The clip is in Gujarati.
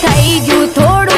થઈ ગયું થોડું